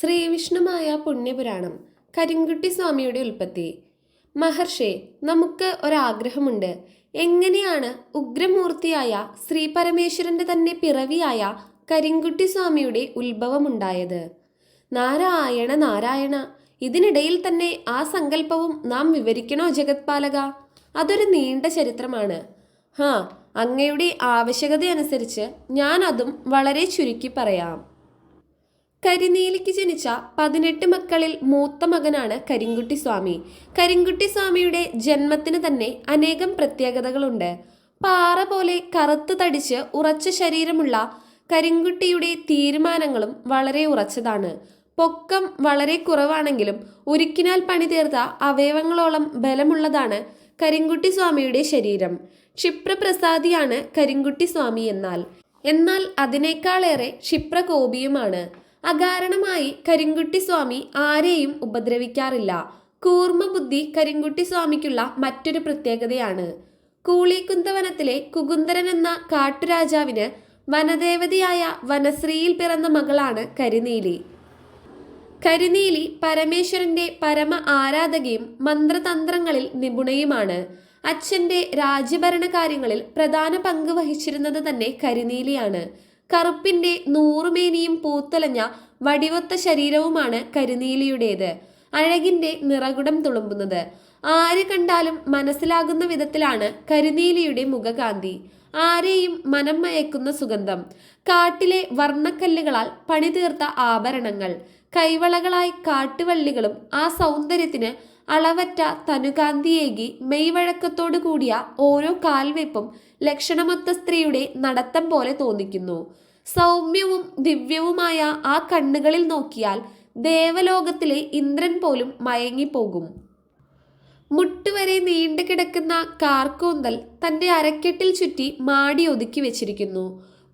ശ്രീവിഷ്ണുമായ പുണ്യപുരാണം കരിങ്കുട്ടി സ്വാമിയുടെ ഉൽപ്പത്തി. മഹർഷേ നമുക്ക് ഒരാഗ്രഹമുണ്ട്. എങ്ങനെയാണ് ഉഗ്രമൂർത്തിയായ ശ്രീ പരമേശ്വരന്റെ തന്നെ പിറവിയായ കരിങ്കുട്ടി സ്വാമിയുടെ ഉത്ഭവമുണ്ടായത്? നാരായണ നാരായണ ഇതിനിടയിൽ തന്നെ ആ സങ്കല്പവും നാം വിവരിക്കണോ ജഗത്പാലക? അതൊരു നീണ്ട ചരിത്രമാണ്. ഹാ അങ്ങയുടെ ആവശ്യകതയനുസരിച്ച് ഞാൻ അതും വളരെ ചുരുക്കി പറയാം. കരിനീലിക്ക് ജനിച്ച പതിനെട്ട് മക്കളിൽ മൂത്ത മകനാണ് കരിങ്കുട്ടി സ്വാമി. കരിങ്കുട്ടി സ്വാമിയുടെ ജന്മത്തിന് തന്നെ അനേകം പ്രത്യേകതകളുണ്ട്. പാറ പോലെ കറുത്ത് തടിച്ച് ഉറച്ച ശരീരമുള്ള കരിങ്കുട്ടിയുടെ തീരുമാനങ്ങളും വളരെ ഉറച്ചതാണ്. പൊക്കം വളരെ കുറവാണെങ്കിലും ഉരുക്കിനാൽ പണി തീർത്ത അവയവങ്ങളോളം ബലമുള്ളതാണ് കരിങ്കുട്ടി സ്വാമിയുടെ ശരീരം. ക്ഷിപ്രപ്രസാദിയാണ് കരിങ്കുട്ടി സ്വാമി എന്നാൽ. എന്നാൽ അതിനേക്കാളേറെ ക്ഷിപ്രകോപിയുമാണ്. അകാരണമായി കരിങ്കുട്ടി സ്വാമി ആരെയും ഉപദ്രവിക്കാറില്ല. കൂർമ്മ ബുദ്ധി കരിങ്കുട്ടി സ്വാമിക്കുള്ള മറ്റൊരു പ്രത്യേകതയാണ്. കൂളിക്കുന്തവനത്തിലെ കുകുന്ദരൻ എന്ന കാട്ടുരാജാവിന് വനദേവതയായ വനശ്രീയിൽ പിറന്ന മകളാണ് കരിനീലി. കരിനീലി പരമേശ്വരന്റെ പരമ ആരാധകയും മന്ത്രതന്ത്രങ്ങളിൽ നിപുണയുമാണ്. അച്ഛന്റെ രാജ്യഭരണ കാര്യങ്ങളിൽ പ്രധാന പങ്ക് വഹിച്ചിരുന്നത് തന്നെ കരിനീലിയാണ്. കറുപ്പിന്റെ നൂറുമേനിയും പൂത്തലഞ്ഞ വടിവത്ത ശരീരവുമാണ് കരിനീലിയുടേത്. അഴകിന്റെ നിറകുടം തുളുമ്പുന്നത്. ആര് കണ്ടാലും മനസ്സിലാകുന്ന വിധത്തിലാണ് കരിനീലിയുടെ മുഖകാന്തി. ആരെയും മനം മയക്കുന്ന സുഗന്ധം. കാട്ടിലെ വർണക്കല്ലുകളാൽ പണിതീർത്ത ആഭരണങ്ങൾ. കൈവളകളായി കാട്ടുവള്ളികളും ആ സൗന്ദര്യത്തിന് അളവറ്റ തനുകാന്തിയേകി മെയ്വഴക്കത്തോടു കൂടിയ ഓരോ കാൽവെപ്പും ലക്ഷണമൊത്ത സ്ത്രീയുടെ നടത്തം പോലെ തോന്നിക്കുന്നു. സൗമ്യവും ദിവ്യവുമായ ആ കണ്ണുകളിൽ നോക്കിയാൽ ദേവലോകത്തിലെ ഇന്ദ്രൻ പോലും മയങ്ങിപ്പോകും. മുട്ടുവരെ നീണ്ടു കിടക്കുന്ന കാർക്കൂന്തൽ തന്റെ അരക്കെട്ടിൽ ചുറ്റി മാടി ഒതുക്കി വെച്ചിരിക്കുന്നു.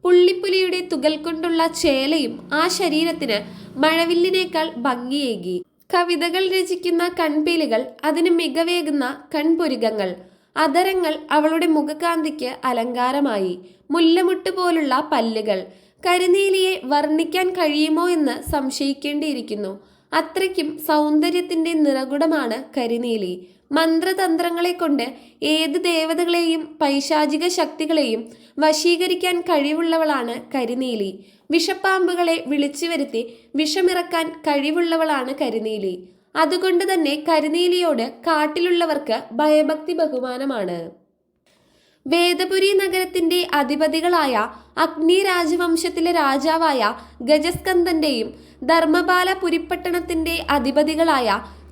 പുള്ളിപ്പുലിയുടെ തുകൽ കൊണ്ടുള്ള ചേലയും ആ ശരീരത്തിന് മഴവില്ലിനേക്കാൾ ഭംഗിയേകി. കവിതകൾ രചിക്കുന്ന കൺപീലികൾ അതിന് മികവേകുന്ന കൺപുരുകങ്ങൾ. അതരങ്ങൾ അവളുടെ മുഖകാന്തിക്ക് അലങ്കാരമായി. മുല്ലമുട്ട് പോലുള്ള പല്ലുകൾ. കരിനീലിയെ വർണിക്കാൻ കഴിയുമോ എന്ന് സംശയിക്കേണ്ടിയിരിക്കുന്നു. അത്രയ്ക്കും സൗന്ദര്യത്തിന്റെ നിറകുടമാണ് കരിനീലി. മന്ത്രതന്ത്രങ്ങളെ കൊണ്ട് ഏത് ദേവതകളെയും പൈശാചിക ശക്തികളെയും വശീകരിക്കാൻ കഴിവുള്ളവളാണ് കരിനീലി. വിഷപ്പാമ്പുകളെ വിളിച്ചു വരുത്തി വിഷമിറക്കാൻ കഴിവുള്ളവളാണ് കരിനീലി. അതുകൊണ്ട് തന്നെ കരിനീലിയോട് കാട്ടിലുള്ളവർക്ക് ഭയഭക്തി ബഹുമാനമാണ്. വേദപുരി നഗരത്തിന്റെ അധിപതികളായ അഗ്നി രാജവംശത്തിലെ രാജാവായ ഗജസ്കന്ദന്റെയും ധർമ്മപാല പുരിപ്പട്ടണത്തിന്റെ അധിപതികളായ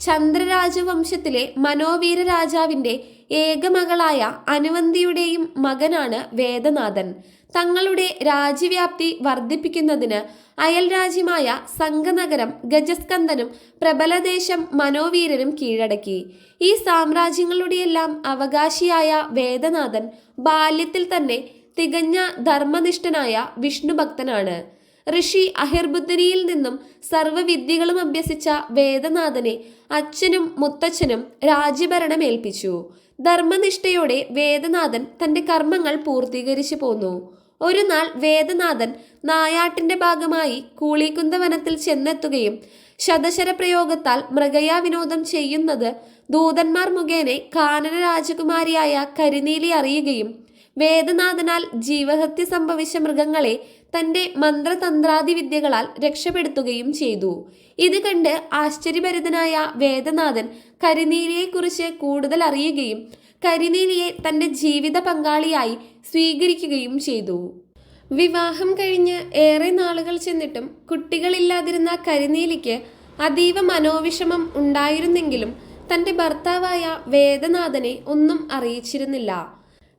ചന്ദ്രരാജവംശത്തിലെ മനോവീര രാജാവിന്റെ ഏകമകളായ അനുവന്തിയുടെയും മകനാണ് വേദനാഥൻ. തങ്ങളുടെ രാജ്യവ്യാപ്തി വർദ്ധിപ്പിക്കുന്നതിന് അയൽ രാജ്യമായ സംഘനഗരം ഗജസ്കന്ദനും പ്രബലദേശം മനോവീരനും കീഴടക്കി. ഈ സാമ്രാജ്യങ്ങളുടെയെല്ലാം അവകാശിയായ വേദനാഥൻ ബാല്യത്തിൽ തന്നെ തികഞ്ഞ ധർമ്മനിഷ്ഠനായ വിഷ്ണുഭക്തനാണ്. ഋഷി അഹിർബുദ്ധനിയിൽ നിന്നും സർവവിദ്യകളും അഭ്യസിച്ച വേദനാഥനെ അച്ഛനും മുത്തച്ഛനും രാജ്യഭരണമേൽപ്പിച്ചു ധർമ്മനിഷ്ഠയോടെ വേദനാഥൻ തന്റെ കർമ്മങ്ങൾ പൂർത്തീകരിച്ചു പോന്നു. ഒരു നാൾ വേദനാഥൻ നായാട്ടിന്റെ ഭാഗമായി കൂളിക്കുന്ത വനത്തിൽ ചെന്നെത്തുകയും ശതശര പ്രയോഗത്താൽ മൃഗയാ വിനോദം ചെയ്യുന്നത് ദൂതന്മാർ മുഖേന കാനന രാജകുമാരിയായ കരിനീലി അറിയുകയും വേദനാഥനാൽ ജീവഹത്യ സംഭവിച്ച മൃഗങ്ങളെ തന്റെ മന്ത്രതന്ത്രാദി വിദ്യകളാൽ രക്ഷപ്പെടുത്തുകയും ചെയ്തു. ഇത് കണ്ട് ആശ്ചര്യഭരിതനായ വേദനാഥൻ കരിനീലിയെക്കുറിച്ച് കൂടുതൽ അറിയുകയും കരിനീലിയെ തന്റെ ജീവിത പങ്കാളിയായി സ്വീകരിക്കുകയും ചെയ്തു. വിവാഹം കഴിഞ്ഞ് ഏറെ നാളുകൾ ചെന്നിട്ടും കുട്ടികളില്ലാതിരുന്ന കരിനീലിക്ക് അതീവ മനോവിഷമം ഉണ്ടായിരുന്നെങ്കിലും തന്റെ ഭർത്താവായ വേദനാഥനെ ഒന്നും അറിയിച്ചിരുന്നില്ല.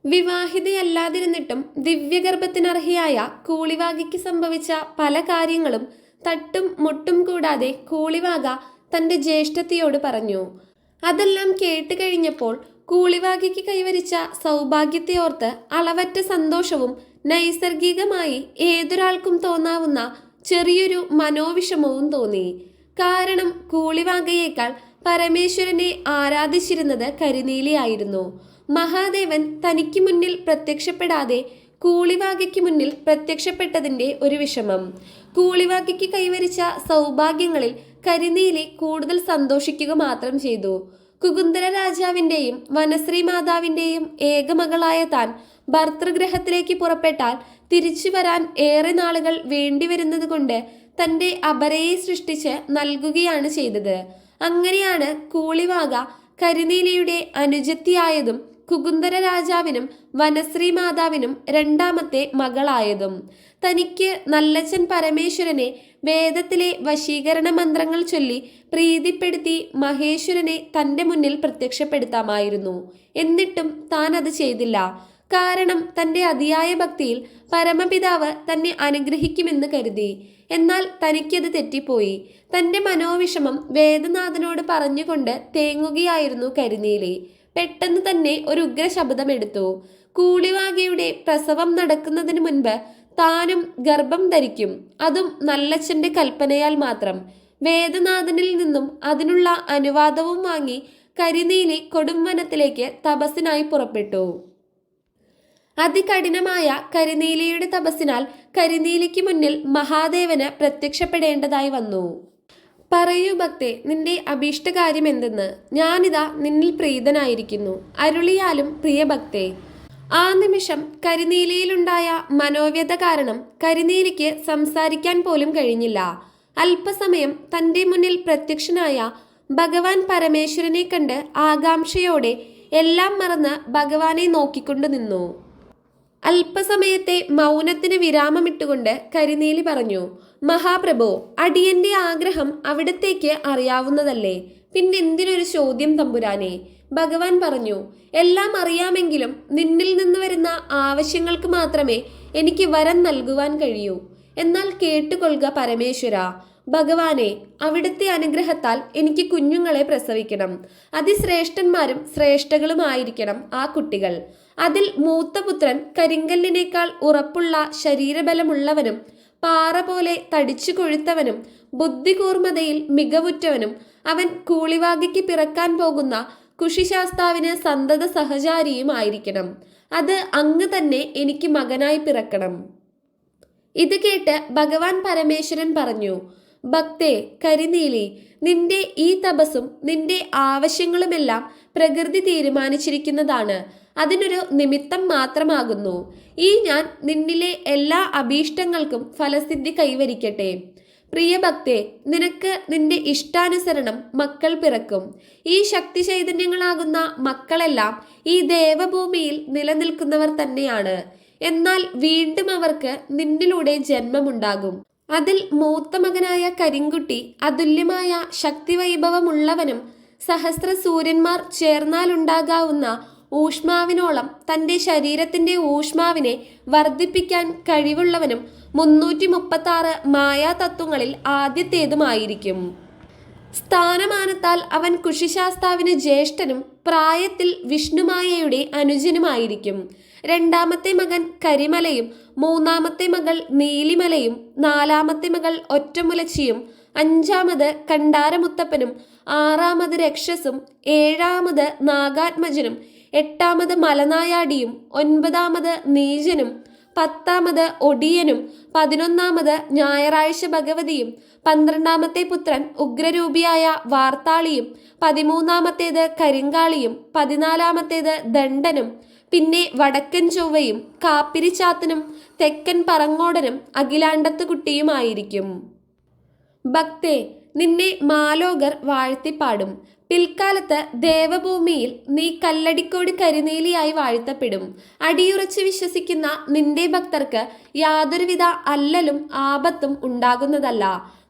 വിവാഹിതയല്ലാതിരുന്നിട്ടും ദിവ്യഗർഭത്തിനർഹിയായ കൂളിവാകയ്ക്ക് സംഭവിച്ച പല കാര്യങ്ങളും തട്ടും മുട്ടും കൂടാതെ കൂളിവാക തന്റെ ജ്യേഷ്ഠത്തിയോട് പറഞ്ഞു. അതെല്ലാം കേട്ട് കഴിഞ്ഞപ്പോൾ കൂളിവാകയ്ക്ക് കൈവരിച്ച സൗഭാഗ്യത്തെ ഓർത്ത് അളവറ്റ സന്തോഷവും നൈസർഗികമായി ഏതൊരാൾക്കും തോന്നാവുന്ന ചെറിയൊരു മനോവിഷമവും തോന്നി. കാരണം കൂളിവാകയേക്കാൾ പരമേശ്വരനെ ആരാധിച്ചിരുന്നത് കരിനീലിയായിരുന്നു. മഹാദേവൻ തനിക്ക് മുന്നിൽ പ്രത്യക്ഷപ്പെടാതെ കൂളിവാകയ്ക്ക് മുന്നിൽ പ്രത്യക്ഷപ്പെട്ടതിന്റെ ഒരു വിഷമം. കൂളിവാകയ്ക്ക് കൈവരിച്ച സൗഭാഗ്യങ്ങളിൽ കരിനീലി കൂടുതൽ സന്തോഷിക്കുക മാത്രം ചെയ്തു. കുകുന്ദര രാജാവിന്റെയും വനശ്രീ മാതാവിന്റെയും ഏകമകളായ താൻ ഭർത്തൃഗ്രഹത്തിലേക്ക് പുറപ്പെട്ടാൽ തിരിച്ചു വരാൻ ഏറെ നാളുകൾ വേണ്ടിവരുന്നത് കൊണ്ട് തന്റെ അപരയെ സൃഷ്ടിച്ച് നൽകുകയാണ് ചെയ്തത്. അങ്ങനെയാണ് കൂളിവാക കരിനീലിയുടെ അനുജത്തിയായതും കുകുന്ദര രാജാവിനും വനശ്രീ മാതാവിനും രണ്ടാമത്തെ മകളായതും. തനിക്ക് നല്ലച്ചൻ പരമേശ്വരനെ വേദത്തിലെ വശീകരണ മന്ത്രങ്ങൾ ചൊല്ലി പ്രീതിപ്പെടുത്തി മഹേശ്വരനെ തന്റെ മുന്നിൽ പ്രത്യക്ഷപ്പെടുത്താമായിരുന്നു. എന്നിട്ടും താൻ അത് ചെയ്തില്ല. കാരണം തന്റെ അതിയായ ഭക്തിയിൽ പരമപിതാവ് തന്നെ അനുഗ്രഹിക്കുമെന്ന് കരുതി. എന്നാൽ തനിക്കത് തെറ്റിപ്പോയി. തന്റെ മനോവിഷമം വേദനാഥനോട് പറഞ്ഞുകൊണ്ട് തേങ്ങുകയായിരുന്നു കരിനീലി. പെട്ടെന്ന് തന്നെ ഒരു ഉഗ്ര ശബ്ദമെടുത്തു കൂളിവാകയുടെ പ്രസവം നടക്കുന്നതിന് മുൻപ് താനും ഗർഭം ധരിക്കും. അതും നല്ലച്ഛന്റെ കൽപ്പനയാൽ മാത്രം. വേദനാഥനിൽ നിന്നും അതിനുള്ള അനുവാദവും വാങ്ങി കരിനീലി കൊടുംവനത്തിലേക്ക് തപസ്സിനായി പുറപ്പെട്ടു. അതികഠിനമായ കരിനീലിയുടെ തപസ്സിനാൽ കരിനീലിക്ക് മുന്നിൽ മഹാദേവന് പ്രത്യക്ഷപ്പെടേണ്ടതായി വന്നു. പറയൂ ഭക്തേ നിന്റെ അഭീഷ്ട അഭീഷ്ടകാര്യം എന്തെന്ന് ഞാനിതാ നിന്നിൽ പ്രീതനായിരിക്കുന്നു. അരുളിയാലും പ്രിയ ഭക്തേ. ആ നിമിഷം കരിനീലിയിലുണ്ടായ മനോവ്യത കാരണം കരിനീലിക്ക് സംസാരിക്കാൻ പോലും കഴിഞ്ഞില്ല. അല്പസമയം തന്റെ മുന്നിൽ പ്രത്യക്ഷനായ ഭഗവാൻ പരമേശ്വരനെ കണ്ട് ആകാംക്ഷയോടെ എല്ലാം മറന്ന് ഭഗവാനെ നോക്കിക്കൊണ്ടു നിന്നു. അല്പസമയത്തെ മൗനത്തിന് വിരാമമിട്ടുകൊണ്ട് കരിനീലി പറഞ്ഞു മഹാപ്രഭു അടിയന്റെ ആഗ്രഹം അവിടത്തേക്ക് അറിയാവുന്നതല്ലേ? പിന്നെന്തിനൊരു ചോദ്യം തമ്പുരാനെ? ഭഗവാൻ പറഞ്ഞു എല്ലാം അറിയാമെങ്കിലും നിന്നിൽ നിന്ന് വരുന്ന ആവശ്യങ്ങൾക്ക് മാത്രമേ എനിക്ക് വരം നൽകുവാൻ കഴിയൂ. എന്നാൽ കേട്ടുകൊള്ളുക പരമേശ്വര. ഭഗവാനെ അവിടുത്തെ അനുഗ്രഹത്താൽ എനിക്ക് കുഞ്ഞുങ്ങളെ പ്രസവിക്കണം. അതിശ്രേഷ്ഠന്മാരും ശ്രേഷ്ഠകളുമായിരിക്കണം ആ കുട്ടികൾ. അതിൽ മൂത്തപുത്രൻ കരിങ്കല്ലിനേക്കാൾ ഉറപ്പുള്ള ശരീരബലമുള്ളവനും പാറ പോലെ തടിച്ചു കൊഴുത്തവനും ബുദ്ധികൂർമ്മതയിൽ മികവുറ്റവനും അവൻ കൂളിവാകിക്ക് പിറക്കാൻ പോകുന്ന കുഷിശാസ്താവിന് സന്തത സഹചാരിയും ആയിരിക്കണം. അത് അങ്ങ് തന്നെ എനിക്ക് മകനായി പിറക്കണം. ഇത് കേട്ട് ഭഗവാൻ പരമേശ്വരൻ പറഞ്ഞു ഭക്തേ കരിനീലി നിന്റെ ഈ തപസ്സും നിന്റെ ആവശ്യങ്ങളുമെല്ലാം പ്രകൃതി തീരുമാനിച്ചിരിക്കുന്നതാണ്. അതിനൊരു നിമിത്തം മാത്രമാകുന്നു. ഈ ഞാൻ നിന്നിലെ എല്ലാ അഭീഷ്ടങ്ങൾക്കും ഫലസിദ്ധി കൈവരിക്കട്ടെ. പ്രിയ ഭക്തേ നിനക്ക് നിന്റെ ഇഷ്ടാനുസരണം മക്കൾ പിറക്കും. ഈ ശക്തി ചൈതന്യങ്ങളാകുന്ന മക്കളെല്ലാം ഈ ദേവഭൂമിയിൽ നിലനിൽക്കുന്നവർ തന്നെയാണ്. എന്നാൽ വീണ്ടും അവർക്ക് നിന്നിലൂടെ ജന്മമുണ്ടാകും. അതിൽ മൂത്ത മകനായ കരിങ്കുട്ടി അതുല്യമായ ശക്തിവൈഭവമുള്ളവനും സഹസ്ര സൂര്യന്മാർ ചേർന്നാലുണ്ടാകാവുന്ന ഊഷ്മാവിനോളം തന്റെ ശരീരത്തിന്റെ ഊഷ്മാവിനെ വർദ്ധിപ്പിക്കാൻ കഴിവുള്ളവനും മുന്നൂറ്റി മുപ്പത്തി ആറ് മായാതത്വങ്ങളിൽ ആദ്യത്തേതുമായിരിക്കും. സ്ഥാനമാനത്താൽ അവൻ കുഷിശാസ്താവിന് ജ്യേഷ്ഠനും പ്രായത്തിൽ വിഷ്ണുമായയുടെ അനുജനുമായിരിക്കും. രണ്ടാമത്തെ മകൻ കരിമലയും മൂന്നാമത്തെ മകൾ നീലിമലയും നാലാമത്തെ മകൾ ഒറ്റമുലച്ചിയും അഞ്ചാമത് കണ്ടാരമുത്തപ്പനും ആറാമത് രക്ഷസും ഏഴാമത് നാഗാത്മജനും എട്ടാമത് മലനായാടിയും ഒൻപതാമത് നീചനും പത്താമത് ഒടിയനും പതിനൊന്നാമത് ഞായറാഴ്ച ഭഗവതിയും പന്ത്രണ്ടാമത്തെ പുത്രൻ ഉഗ്രരൂപിയായ വാർത്താളിയും പതിമൂന്നാമത്തേത് കരിങ്കാളിയും പതിനാലാമത്തേത് ദണ്ഡനും പിന്നെ വടക്കൻ ചൊവ്വയും കാപ്പിരിച്ചാത്തനും തെക്കൻ പറങ്ങോടനും അഖിലാണ്ടത്ത് കുട്ടിയുമായിരിക്കും ഭക്തേ നിന്നെ മാലോകർ വാഴ്ത്തിപ്പാടും. പിൽക്കാലത്ത് ദേവഭൂമിയിൽ നീ കല്ലടിക്കോട് കരിനീലിയായി വാഴ്ത്തപ്പെടും. അടിയുറച്ച് വിശ്വസിക്കുന്ന നിന്റെ ഭക്തർക്ക് യാതൊരുവിധ അല്ലലും ആപത്തും ഉണ്ടാകുന്നതല്ല.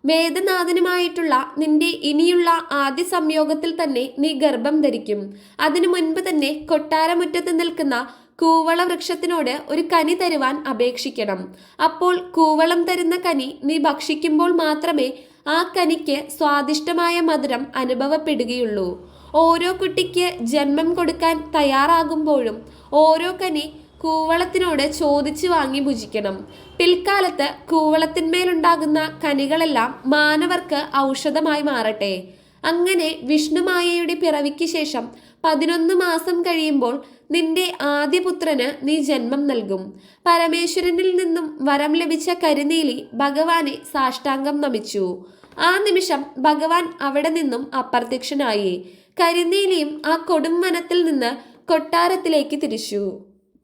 വേദനാഥനുമായിട്ടുള്ള നിന്റെ ഇനിയുള്ള ആദ്യ സംയോഗത്തിൽ തന്നെ നീ ഗർഭം ധരിക്കും. അതിനു മുൻപ് തന്നെ കൊട്ടാരമുറ്റത്ത് നിൽക്കുന്ന കൂവള വൃക്ഷത്തിനോട് ഒരു കനി തരുവാൻ അപേക്ഷിക്കണം. അപ്പോൾ കൂവളം തരുന്ന കനി നീ ഭക്ഷിക്കുമ്പോൾ മാത്രമേ ആ കനിക്ക് സ്വാദിഷ്ടമായ മധുരം അനുഭവപ്പെടുകയുള്ളൂ. ഓരോ കുട്ടിക്ക് ജന്മം കൊടുക്കാൻ തയ്യാറാകുമ്പോഴും ഓരോ കനി കൂവളത്തിനോട് ചോദിച്ചു വാങ്ങി ഭുജിക്കണം. പിൽക്കാലത്ത് കൂവളത്തിന്മേലുണ്ടാകുന്ന കനികളെല്ലാം മാനവർക്ക് ഔഷധമായി മാറട്ടെ. അങ്ങനെ വിഷ്ണുമായയുടെ പിറവിക്ക് ശേഷം പതിനൊന്ന് മാസം കഴിയുമ്പോൾ നിന്റെ ആദ്യപുത്രന് നീ ജന്മം നൽകും. പരമേശ്വരനിൽ നിന്നും വരം ലഭിച്ച കരുനീലി ഭഗവാനെ സാഷ്ടാംഗം നമിച്ചു. ആ നിമിഷം ഭഗവാൻ അവിടെ നിന്നും അപ്രത്യക്ഷനായി. കരുനീലിയും ആ കൊടും വനത്തിൽ നിന്ന് കൊട്ടാരത്തിലേക്ക് തിരിച്ചു.